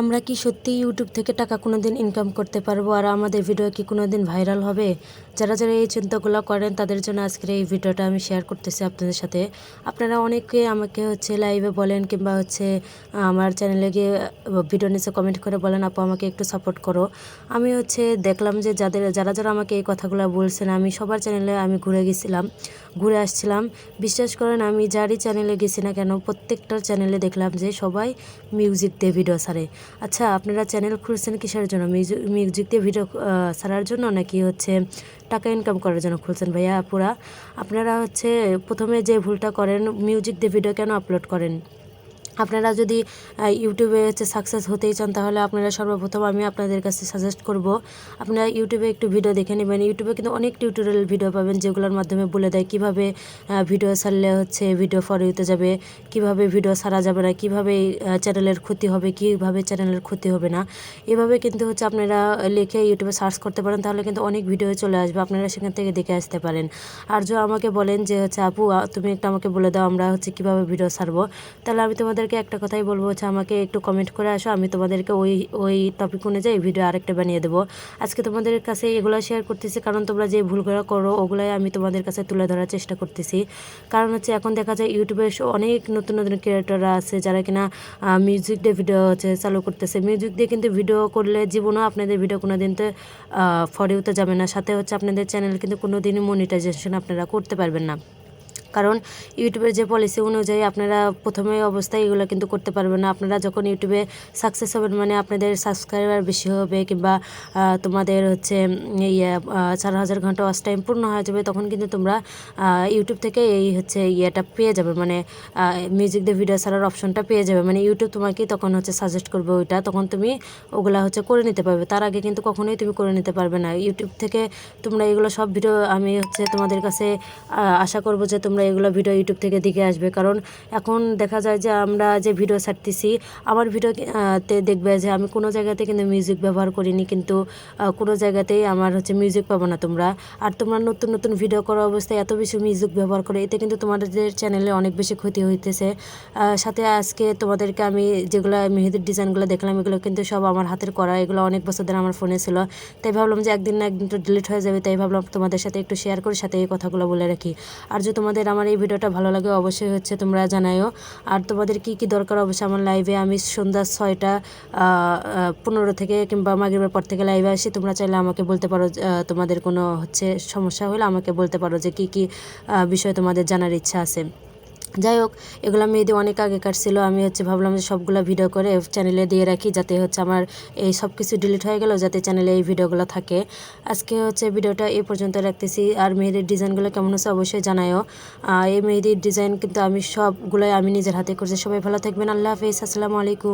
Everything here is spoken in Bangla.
আমরা কি সত্যি ইউটিউব থেকে টাকা কোনো দিন ইনকাম করতে পারব? আর আমাদের ভিডিও কি কোনো দিন ভাইরাল হবে? যারা যারা এই চিন্তাগুলো করেন, তাদের জন্য আজকের এই ভিডিওটা আমি শেয়ার করতেছি আপনাদের সাথে। আপনারা অনেকে আমাকে হচ্ছে লাইভে বলেন কিংবা হচ্ছে আমার চ্যানেলে গিয়ে ভিডিও নিচে কমেন্ট করে বলেন, আপু, আমাকে একটু সাপোর্ট করো। আমি হচ্ছে দেখলাম যে যাদের, যারা যারা আমাকে এই কথাগুলো বলছেন, আমি সবার চ্যানেলে আমি ঘুরে গেছিলাম, ঘুরে আসছিলাম। বিশ্বাস করেন, আমি যারই চ্যানেলে গেছি না কেন, প্রত্যেকটার চ্যানেলে দেখলাম যে সবাই মিউজিক দিয়ে ভিডিও ছাড়ে। আচ্ছা আপনারা চ্যানেল খুলছেন কিসের জন্য? মিউজিক মিউজিক দিয়ে ভিডিও ছাড়ার জন্য নাকি হচ্ছে টাকা ইনকাম করার জন্য খুলছেন ভাইয়া পুরা আপনারা হচ্ছে প্রথমে যে ভুলটা করেন মিউজিক দিয়ে ভিডিও কেন আপলোড করেন? আপনারা যদি ইউটিউবে হচ্ছে সাকসেস হতেই চান, তাহলে আপনারা সর্বপ্রথম আমি আপনাদের কাছে সাজেস্ট করব। আপনারা ইউটিউবে একটু ভিডিও দেখে নেবেন। ইউটিউবে কিন্তু অনেক টিউটোরিয়াল ভিডিও পাবেন, যেগুলোর মাধ্যমে বলে দেয় কীভাবে ভিডিও ছাড়লে হচ্ছে ভিডিও ফরে হতে যাবে, কীভাবে ভিডিও ছাড়া যাবে না, কীভাবে চ্যানেলের ক্ষতি হবে, কীভাবে চ্যানেলের ক্ষতি হবে না। এভাবে কিন্তু হচ্ছে আপনারা লিখে ইউটিউবে সার্চ করতে পারেন, তাহলে কিন্তু অনেক ভিডিও চলে আসবে, আপনারা সেখান থেকে দেখে আসতে পারেন। আর যে আমাকে বলেন যে হচ্ছে, আপু তুমি একটা আমাকে বলে দাও, আমরা হচ্ছে কীভাবে ভিডিও ছাড়বো? তাহলে আমি তোমাদের তোমাদেরকে একটা কথাই বলব হচ্ছে আমাকে একটু কমেন্ট করে আসো, আমি তোমাদেরকে ওই ওই টপিক অনুযায়ী ভিডিও আরেকটা বানিয়ে দেবো। আজকে তোমাদের কাছে এগুলো শেয়ার করতেছি, কারণ তোমরা যে ভুলগুলো করো, ওগুলাই আমি তোমাদের কাছে তুলে ধরার চেষ্টা করতেছি। কারণ হচ্ছে এখন দেখা যায় ইউটিউবে অনেক নতুন নতুন ক্রিয়েটররা আছে যারা কিনা মিউজিক দিয়ে ভিডিও হচ্ছে চালু করতেছে। মিউজিক দিয়ে কিন্তু ভিডিও করলে জীবনও আপনাদের ভিডিও কোনো দিন তো ফরেও তো যাবে না। সাথে হচ্ছে আপনাদের চ্যানেল কিন্তু কোনো দিনই মনিটাইজেশন আপনারা করতে পারবেন না। কারণ ইউটিউবের যে পলিসি অনুযায়ী আপনারা প্রথমে অবস্থায় এগুলো কিন্তু করতে পারবেন না। আপনারা যখন ইউটিউবে সাকসেস হবেন মানে আপনাদের সাবস্ক্রাইবার বেশি হবে কিংবা তোমাদের হচ্ছে ইয়ে চার হাজার ঘণ্টা ওয়াচ টাইম পূর্ণ হয়ে যাবে, তখন কিন্তু তোমরা ইউটিউব থেকে এই হচ্ছে ইয়েটা পেয়ে যাবে। মানে মিউজিক দিয়ে ভিডিও ছাড়ার অপশনটা পেয়ে যাবে। মানে ইউটিউব তোমাকে তখন হচ্ছে সাজেস্ট করবে ওইটা। তখন তুমি ওগুলা হচ্ছে করে নিতে পারবে। তার আগে কিন্তু কখনোই তুমি করে নিতে পারবে না। ইউটিউব থেকে তোমরা এগুলো সব ভিডিও আমি হচ্ছে তোমাদের কাছে আশা করব যে তোমরা তোমরা এগুলো ভিডিও ইউটিউব থেকে দেখে আসবে। কারণ এখন দেখা যায় যে আমরা যে ভিডিও ছাড়তেছি, আমার ভিডিওতে দেখবে যে আমি কোনো জায়গাতে কিন্তু মিউজিক ব্যবহার করিনি, কিন্তু কোনো জায়গাতেই আমার হচ্ছে মিউজিক পাবো না তোমরা। আর তোমরা নতুন নতুন ভিডিও করা অবস্থায় এত বেশি মিউজিক ব্যবহার করে, এতে কিন্তু তোমাদের চ্যানেলে অনেক বেশি ক্ষতি হইতেছে। সাথে আজকে তোমাদেরকে আমি যেগুলো মেহেদির ডিজাইনগুলো দেখলাম, এগুলো কিন্তু সব আমার হাতের করা, এগুলো অনেক বছর ধরে আমার ফোনে ছিল। তাই ভাবলাম যে একদিন না একদিন তো ডিলিট হয়ে যাবে, তাই ভাবলাম তোমাদের সাথে একটু শেয়ার করি, সাথে এই কথাগুলো বলে রাখি। আর যে তোমাদের আমার এই ভিডিওটা ভালো লাগে, অবশ্যই হচ্ছে তোমরা জানাইও। আর তোমাদের কি কি দরকার? অবশ্যই আমার লাইভে আমি সন্ধ্যা ছয়টা পনেরো থেকে কিংবা মাগরিবের পর থেকে লাইভে আসি। তোমরা চাইলে আমাকে বলতে পারো তোমাদের কোনো হচ্ছে সমস্যা হলে আমাকে বলতে পারো যে কি কি বিষয় তোমাদের জানার ইচ্ছা আছে। যাই হোক, এগুলো মেয়েদের অনেক আগেকার ছিল। আমি হচ্ছে ভাবলাম যে সবগুলো ভিডিও করে চ্যানেলে দিয়ে রাখি, যাতে হচ্ছে আমার এই সব কিছু ডিলিট হয়ে গেল, যাতে চ্যানেলে এই ভিডিওগুলো থাকে। আজকে হচ্ছে ভিডিওটা এই পর্যন্ত রাখতেছি। আর মেয়েদের ডিজাইনগুলো কেমন হচ্ছে অবশ্যই জানায়ও। এই মেয়েদের ডিজাইন কিন্তু আমি সবগুলোই আমি নিজের হাতে করছি। সবাই ভালো থাকবেন। আল্লাহ হাফিজ। আসসালামু আলাইকুম।